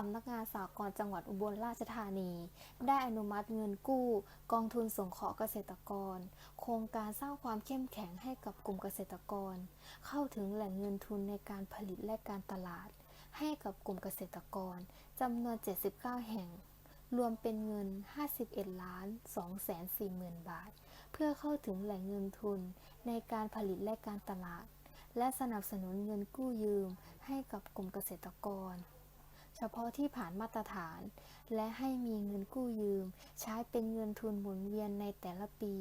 สำนักงานสากลจังหวัดอุบลราชธานี ได้อนุมัติเงินกู้ กองทุนสงเคราะห์เกษตรกร โครงการสร้างความเข้มแข็งให้กับกลุ่มเกษตรกร เข้าถึงแหล่งเงินทุนในการผลิตและการตลาด ให้กับกลุ่มเกษตรกรจำนวน 79 แห่ง รวมเป็นเงิน 51 ล้าน2แสน4หมื่นบาท เพื่อเข้าถึงแหล่งเงินทุนในการผลิตและการตลาด และสนับสนุนเงินกู้ยืมให้กับกลุ่มเกษตรกร เฉพาะที่ผ่านมาตรฐาน และให้มีเงินกู้ยืม ใช้เป็นเงินทุนหมุนเวียนในแต่ละปี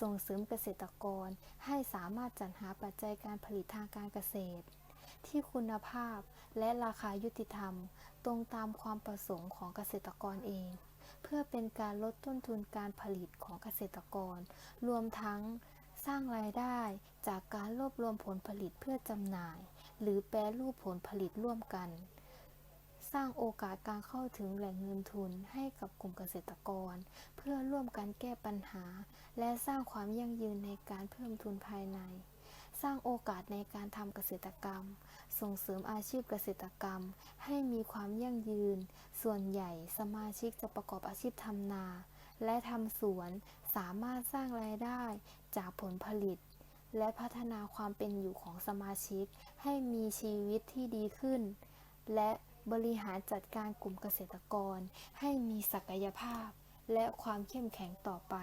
ส่งเสริมเกษตรกรให้สามารถจัดหาปัจจัยการผลิตทางการเกษตร ที่คุณภาพและราคายุติธรรม ตรงตามความประสงค์ของเกษตรกรเอง เพื่อเป็นการลดต้นทุนการผลิตของเกษตรกร รวมทั้งสร้างรายได้จากการรวบรวมผลผลิตเพื่อจำหน่าย หรือแปรรูปผลผลิตร่วมกัน สร้างโอกาสการเข้าถึงแหล่งเงินทุนให้กับกลุ่มเกษตรกร เพื่อร่วมกันแก้ปัญหา และสร้างความยั่งยืนในการเพิ่มทุนภายใน สร้างโอกาสในการทำเกษตรกรรม ส่งเสริมอาชีพเกษตรกรรม ให้มีความยั่งยืน ส่วนใหญ่สมาชิกจะประกอบอาชีพทำนา และทำสวนสามารถสร้างรายได้จากผลผลิตและพัฒนาความเป็นอยู่ของสมาชิกให้มีชีวิตที่ดีขึ้น และ บริหารจัดการกลุ่มเกษตรกรให้มีศักยภาพและความเข้มแข็งต่อไป